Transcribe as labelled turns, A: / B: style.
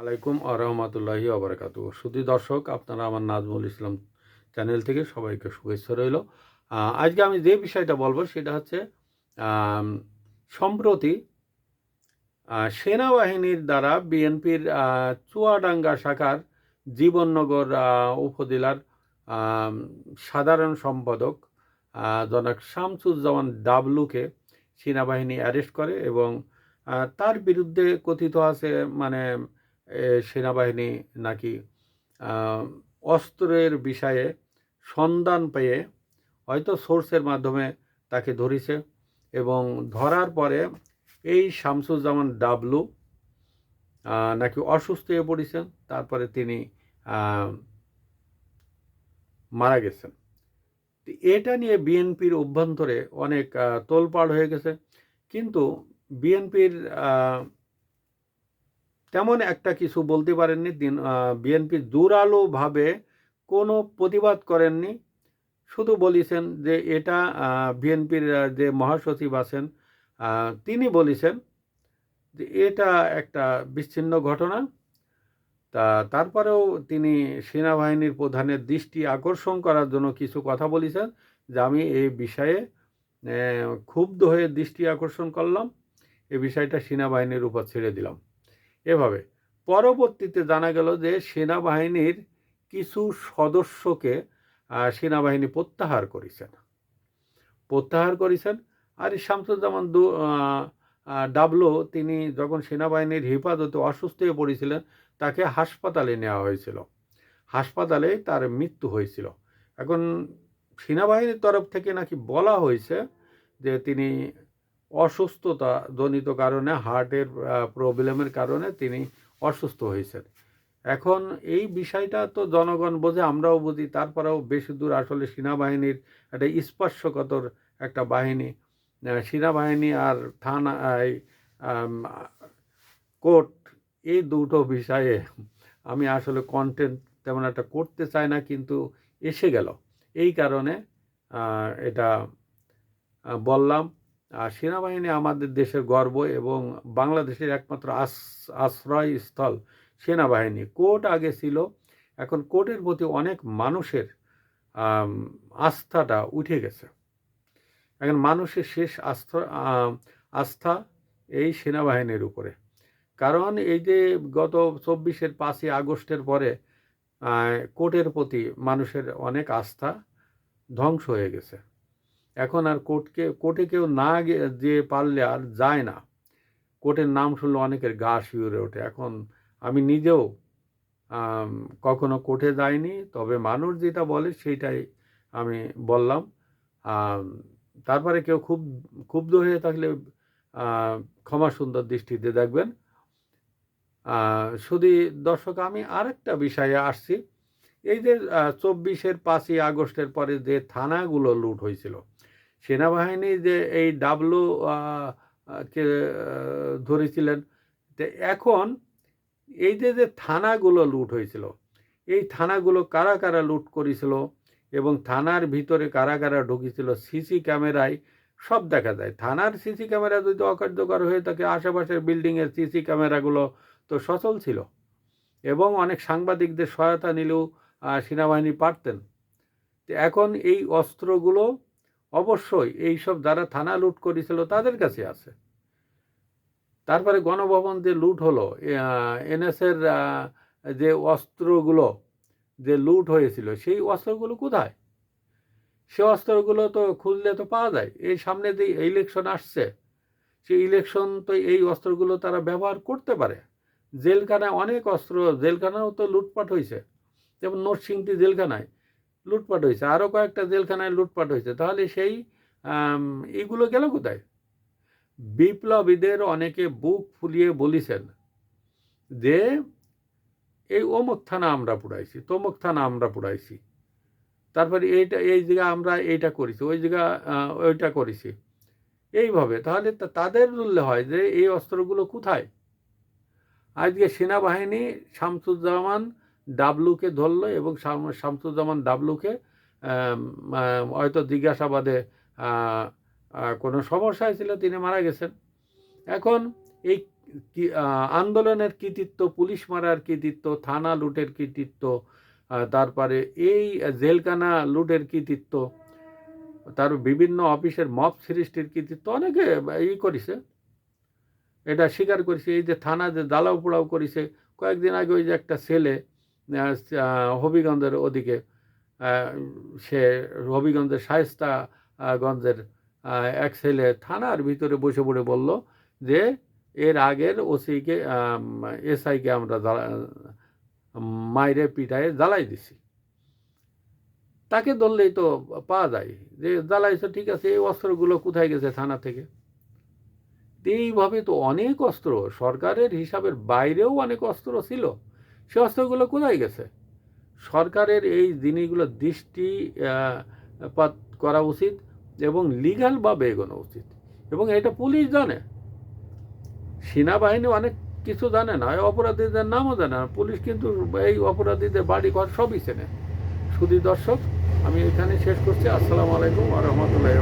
A: আলাইকুম আরহামাতুল্লাহি আবরাকাতু শুধু দর্শক, আপনারা আমার নাজমুল ইসলাম চ্যানেল থেকে সবাইকে শুভেচ্ছা রইল। আজকে আমি যে বিষয়টা বলব সেটা হচ্ছে সম্প্রতি সেনাবাহিনীর দ্বারা বিএনপির চুয়াডাঙ্গা শাখার জীবননগর উপজেলার সাধারণ সম্পাদক জনক শামসুজ্জামান ডাবলুকে সেনাবাহিনী অ্যারেস্ট করে এবং তার বিরুদ্ধে কথিত আছে মানে সেনাবাহিনী নাকি অস্ত্রের বিষয়ে সন্ধান পেয়ে হয়তো সোর্সের মাধ্যমে তাকে ধরেছে এবং ধরার পরে এই শামসুজ্জামান ডাবলু নাকি অসুস্থ হয়ে পড়েছেন, তারপরে তিনি মারা গেছেন। এটা নিয়ে বিএনপির অভ্যন্তরে অনেক তোলপাড় হয়ে গেছে। কিন্তু বিএনপির তেমন একটা কিছু বলতে পারেননি। দিন বিএনপি জোরালোভাবে কোনো প্রতিবাদ করেননি। শুধু বলেছেন যে এটা বিএনপির যে মহাসচিব আছেন তিনি বলেছেন যে এটা একটা বিচ্ছিন্ন ঘটনা। তা, তারপরেও তিনি সেনাবাহিনীর প্রধানের দৃষ্টি আকর্ষণ করার জন্য কিছু কথা বলেছেন যে আমি এই বিষয়ে ক্ষুব্ধ হয়ে দৃষ্টি আকর্ষণ করলাম। এই বিষয়টা সেনাবাহিনীর উপর ছেড়ে দিলাম। এভাবে। পরবর্তীতে জানা গেল যে সেনাবাহিনীর কিছু সদস্যকে সেনাবাহিনী প্রত্যাহার করেছেন। প্রত্যাহার করেছেন। আর শামসুজ্জামান দু ডাবলো তিনি যখন সেনাবাহিনীর হেফাজতে অসুস্থ হয়ে পড়েছিলেন, তাকে হাসপাতালে নেওয়া হয়েছিল। হাসপাতালে তার মৃত্যু হয়েছিল। এখন সেনাবাহিনীর তরফ থেকে নাকি বলা হয়েছে যে তিনি অসুস্থতা জনিত কারণে হার্টের প্রবলেমের কারণে তিনি অসুস্থ হয়েছেন। এখন এই বিষয়টা তো জনগণ বোঝে, আমরাও বুঝি, তারপরেও বেশি দূর আসলে সেনাবাহিনীর একটা স্পর্শকতর একটা বাহিনী সেনাবাহিনী আর থানা কোর্ট এই দুটো বিষয়ে আমি আসলে কন্টেন্ট তেমন একটা করতে চাই না, কিন্তু এসে গেল। এই কারণে এটা বললাম। আর সেনাবাহিনী আমাদের দেশের গর্ব এবং বাংলাদেশের একমাত্র আস, আশ্রয়স্থল সেনাবাহিনী। কোর্ট আগে ছিল, এখন কোর্টের প্রতি অনেক মানুষের আস্থাটা উঠে গেছে। এখন মানুষের শেষ আস্থা আস্থা এই সেনাবাহিনীর উপরে। কারণ এই যে গত চব্বিশের পাঁচই আগস্টের পরে কোর্টের প্রতি মানুষের অনেক আস্থা ধ্বংস হয়ে গেছে। এখন আর কোর্টকে, কোর্টে কেউ না যে পারলে আর যায় না। কোর্টের নাম শুনলে অনেকের গা শিউরে ওঠে। এখন আমি নিজেও কখনো কোর্টে যাইনি, তবে মানুষ যেটা বলে সেইটাই আমি বললাম। তারপরে কেউ খুব, ক্ষুব্ধ হয়ে থাকলে ক্ষমা সুন্দর দৃষ্টিতে দেখবেন। শুধু দর্শক, আমি আরেকটা বিষয়ে আসছি। এই যে চব্বিশের পাঁচই আগস্টের পরে যে থানাগুলো লুট হয়েছিল সেনাবাহিনী যে এই ডাবলু কে ধরেছিলেন এখন এই যে যে থানাগুলো লুট হয়েছিল, এই থানাগুলো কারা কারা লুট করেছিল এবং থানার ভিতরে কারা কারা ঢুকেছিল, সিসি ক্যামেরায় সব দেখা যায়। থানার সিসি ক্যামেরা যদি অকার্যকর হয়ে থাকে, আশেপাশের বিল্ডিংয়ের সিসি ক্যামেরাগুলো তো সচল ছিল এবং অনেক সাংবাদিকদের সহায়তা নিলেও সেনাবাহিনী পারতেন। এখন এই অস্ত্রগুলো অবশ্যই এই সব যারা থানা লুট করেছিল তাদের কাছে আছে। তারপরে গণভবন যে লুট হলো এনএসের যে অস্ত্রগুলো যে লুট হয়েছিল, সেই অস্ত্রগুলো কোথায়? সে অস্ত্রগুলো তো খুঁজলে তো পাওয়া যায়। এই সামনে যে ইলেকশন আসছে, সেই ইলেকশন তো এই অস্ত্রগুলো তারা ব্যবহার করতে পারে। জেলখানায় অনেক অস্ত্র, জেলখানাও তো লুটপাট হয়েছে। যেমন নরসিংটি জেলখানায় লুটপাট হয়েছে। আরও কয়েকটা জেলখানায় লুটপাট হয়েছে। তাহলে সেই এগুলো গেল কোথায়? বিপ্লবীদের অনেকে বুক ফুলিয়ে বলেছেন যে, এই অমুক থানা আমরা পুড়াইছি, তমুক থানা আমরা পুড়াইছি। তারপরে এইটা, এই জায়গা আমরা এইটা করেছি, ওই জায়গা ওইটা করেছি। এইভাবে। তাহলে তাদের বললে হয় যে, এই অস্ত্রগুলো কোথায়? আজকে সেনাবাহিনী শামসুজ্জামান ডাবলুকে ধরলো এবং শাম- শামসুজ্জামান ডাবলুকে হয়তো জিজ্ঞাসাবাদে কোনো সমস্যা হয়েছিল তিনি মারা গেছেন। এখন এই আন্দোলনের কৃতিত্ব, পুলিশ মারার কৃতিত্ব, থানা লুটের কৃতিত্ব তারপরে এই জেলখানা লুটের কৃতিত্ব, তার বিভিন্ন অফিসের মপ সৃষ্টির কৃতিত্ব, অনেকে ই করেছে। এটা স্বীকার করেছে, এই যে থানা যে জ্বালাও পোড়াও করেছে, কয়েকদিন আগে ওই যে একটা ছেলে হবিগঞ্জের ওদিকে সে হবিগঞ্জের শায়েস্তা গঞ্জের এক ছেলে থানার ভিতরে বসে পড়ে বলল যে, এর আগের ওসিকে এসআইকে আমরা মাইরে পিঠায় জ্বালাই দিছি। তাকে ধরলেই তো পাওয়া যায়। যে জ্বালাইছে, ঠিক আছে, এই অস্ত্রগুলো কোথায় গেছে থানা থেকে? এইভাবে তো অনেক অস্ত্র, সরকারের হিসাবের বাইরেও অনেক অস্ত্র ছিল। সে অস্ত্রগুলো কোথায় গেছে? সরকারের এই জিনিসগুলো দৃষ্টি আহ, পাত করা উচিত এবং লিগালভাবে এগোনো উচিত। এবং এটা পুলিশ জানে। সেনাবাহিনী অনেক কিছু জানে না অপরাধীদের নামও জানে না। পুলিশ কিন্তু এই অপরাধীদের বাড়ি ঘর সবই চেনে। শুধু দর্শক আমি এখানে শেষ করছি। আসসালামু আলাইকুম আ রহমতুল্লাহ